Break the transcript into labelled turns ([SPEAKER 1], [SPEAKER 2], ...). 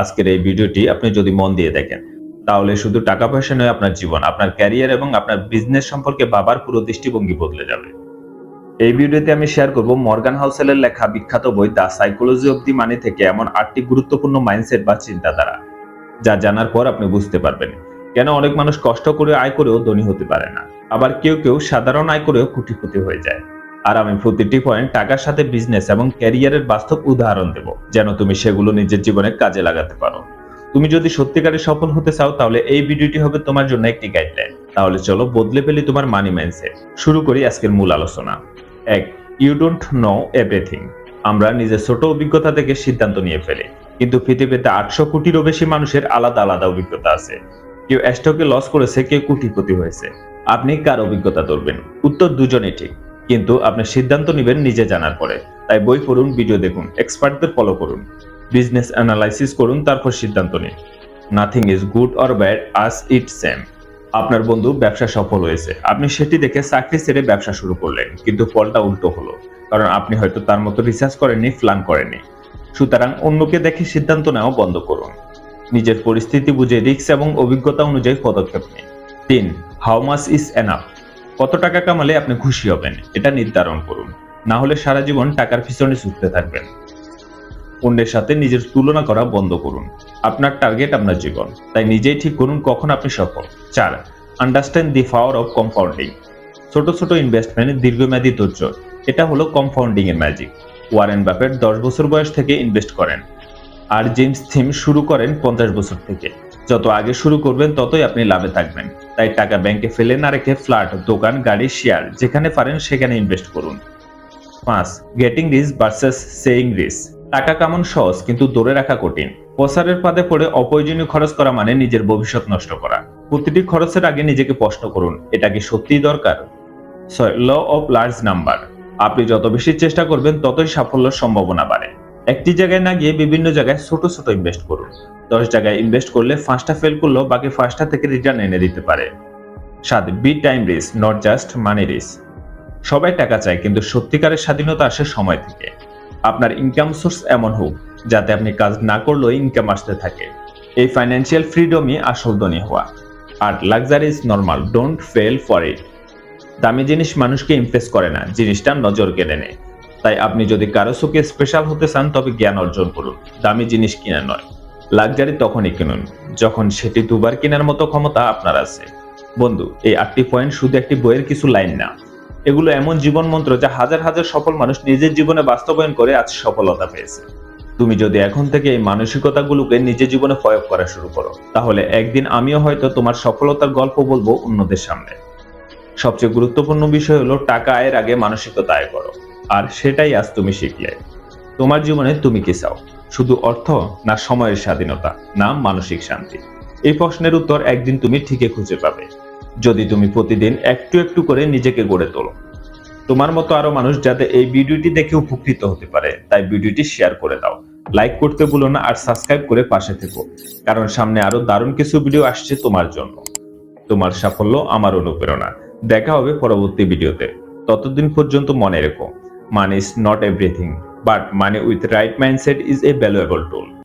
[SPEAKER 1] আজকের এই ভিডিওটি আপনি যদি মন দিয়ে দেখেন, তাহলে শুধু টাকা পয়সা নয় আপনার জীবন, আপনার ক্যারিয়ার এবং আপনার বিজনেস সম্পর্কে বাবার পুরো দৃষ্টিভঙ্গি বদলে যাবে। এই ভিডিওতে আমি শেয়ার করব মর্গান হাউসেলের লেখা বিখ্যাত বই the psychology of the money থেকে এমন আটটি গুরুত্বপূর্ণ মাইন্ডসেট বা চিন্তাধারা, যা জানার পর আপনি বুঝতে পারবেন কেন অনেক মানুষ কষ্ট করে আয় করেও ধনী হতে পারে না। আবার কেউ কেউ সাধারণ আয় করেও কোটিপতি হয়ে যায়। আর আমি প্রতিটি পয়েন্ট টাকার সাথে বিজনেস এবং ক্যারিয়ারের বাস্তব উদাহরণ দেব, যেন তুমি সেগুলো নিজের জীবনে কাজে লাগাতে পারো। তুমি যদি সত্যিকারের সফল হতে চাও, তাহলে এই ভিডিওটি হবে তোমার জন্য একটি গাইডলাইন তাহলে চলো বদলে ফেলি তোমার মানি মাইন্ডসেট শুরু করি আজকের মূল আলোচনা। এক ইউ ডোন্ট নো এভরিথিং আমরা নিজের ছোট অভিজ্ঞতা থেকে সিদ্ধান্ত নিয়ে ফেলি। কিন্তু পৃথিবীতে আটশো কোটিরও বেশি মানুষের আলাদা আলাদা অভিজ্ঞতা আছে। কেউ স্টকে লস করেছে, কেউ কোটিপতি হয়েছে। আপনি কার অভিজ্ঞতা ধরবেন? উত্তর দুজনেই ঠিক। কিন্তু আপনি সিদ্ধান্ত নেবেন নিজে জানার পরে। তাই বই পড়ুন ভিডিও দেখুন এক্সপার্টদের ফলো করুন বিজনেস অ্যানালাইসিস করুন, তারপর সিদ্ধান্ত নিন। Nothing is good or bad as it seem আপনার বন্ধু ব্যবসা সফল হয়েছে। আপনি সেটি দেখে চাকরি ছেড়ে ব্যবসা শুরু করলেন, কিন্তু ফলটা উল্টো হলো। কারণ আপনি হয়তো তার মতো রিসার্চ করেননি প্ল্যান করেননি। সুতরাং অন্যকে দেখে সিদ্ধান্ত নেওয়া বন্ধ করুন। নিজের পরিস্থিতি বুঝে রিস্ক এবং অভিজ্ঞতা অনুযায়ী পদক্ষেপ নিন। তিন হাউ মাস ইজ এনাফ কত টাকা কামালে আপনি খুশি হবেন, এটা নির্ধারণ করুন। না হলে সারা জীবন টাকার পিছনে ছুটতে থাকবেন। অন্যের সাথে নিজের তুলনা করা বন্ধ করুন। আপনার টার্গেট আপনার জীবন। তাই নিজেই ঠিক করুন কখন আপনি সফল। চার understand the power of compounding ছোট ছোট ইনভেস্টমেন্ট দীর্ঘমেয়াদী ধৈর্য। এটা হলো কম্পাউন্ডিং এর ম্যাজিক ওয়ারেন বাফেট দশ বছর বয়স থেকে ইনভেস্ট করেন। আর জেমস থিম শুরু করেন পঞ্চাশ বছর থেকে। যত আগে শুরু করবেন, ততই আপনি লাভে থাকবেন। তাই টাকা ব্যাংকে ফেলে না রেখে ফ্ল্যাট, দোকান, গাড়ি, শেয়ার যেখানে পারেন সেখানে ইনভেস্ট করুন। পাঁচ getting rich versus staying rich টাকা কামন সহজ, কিন্তু ধরে রাখা কঠিন। প্রসারের পাদে পড়ে অপ্রয়োজনীয় খরচ করা মানে নিজের ভবিষ্যৎ নষ্ট করা। প্রতিটি খরচের আগে নিজেকে প্রশ্ন করুন, এটা কি সত্যিই দরকার? ছয় ল অফ লার্জ নাম্বার আপনি যত বেশি চেষ্টা করবেন, ততই সাফল্যের সম্ভাবনা বাড়ে। একটি জায়গায় না গিয়ে বিভিন্ন জায়গায় ছোট ছোট ইনভেস্ট করুন। দশ জায়গায় ইনভেস্ট করলে পাঁচটা ফেল করলেও বাকি পাঁচটা থেকে রিটার্ন এনে দিতে পারে। সাত be time rich not just money rich সবাই টাকা চায়, কিন্তু সত্যিকারের স্বাধীনতা আসে সময় থেকে। আপনার ইনকাম সোর্স এমন হোক, যাতে আপনি কাজ না করলেও ইনকাম আসতে থাকে। এই ফাইন্যান্সিয়াল ফ্রিডমই আসল ধনী হওয়া। আর luxury is normal don't fall for it দামি জিনিস মানুষকে ইমপ্রেস করে না, জিনিসটা নজর কেড়ে নেয়। তাই আপনি যদি কারও চোখে স্পেশাল হতে চান, তবে জ্ঞান অর্জন করুন। দামি জিনিস কিনা নয়। লাক্সারি তখনই কিনুন, যখন সেটি দুবার কেনার মতো ক্ষমতা আপনার আছে। বন্ধু, এই আটটি পয়েন্ট শুধু একটি বইয়ের কিছু লাইন না। এগুলো এমন জীবন মন্ত্র যা হাজার হাজার সফল মানুষ নিজের জীবনে বাস্তবায়ন করে আজ সফলতা পেয়েছে। তুমি যদি এখন থেকে এই মানসিকতাগুলোকে নিজের জীবনে প্রয়োগ করা শুরু করো, তাহলে একদিন আমিও হয়তো তোমার সফলতার গল্প বলব অন্যদের সামনে। সবচেয়ে গুরুত্বপূর্ণ বিষয় হলো টাকা আয়ের আগে মানসিকতা আয় করো, আর সেটাই আজ তুমি শিখলে। তোমার জীবনে তুমি কি চাও? শুধু অর্থ না সময়ের স্বাধীনতা, না মানসিক শান্তি? এই প্রশ্নের উত্তর একদিন তুমি ঠিকই খুঁজে পাবে। যদি তুমি প্রতিদিন একটু একটু করে নিজেকে গড়ে তোলো। তোমার মতো আরও মানুষ যাতে এই ভিডিওটি দেখে উপকৃত হতে পারে, তাই ভিডিওটি শেয়ার করে দাও। লাইক করতে ভুলো না আর সাবস্ক্রাইব করে পাশে থেকো, কারণ সামনে আরও দারুণ কিছু ভিডিও আসছে তোমার জন্য। তোমার সাফল্য আমার অনুপ্রেরণা। দেখা হবে পরবর্তী ভিডিওতে। ততদিন পর্যন্ত মনে রেখো money is not everything but money with right mindset is a valuable tool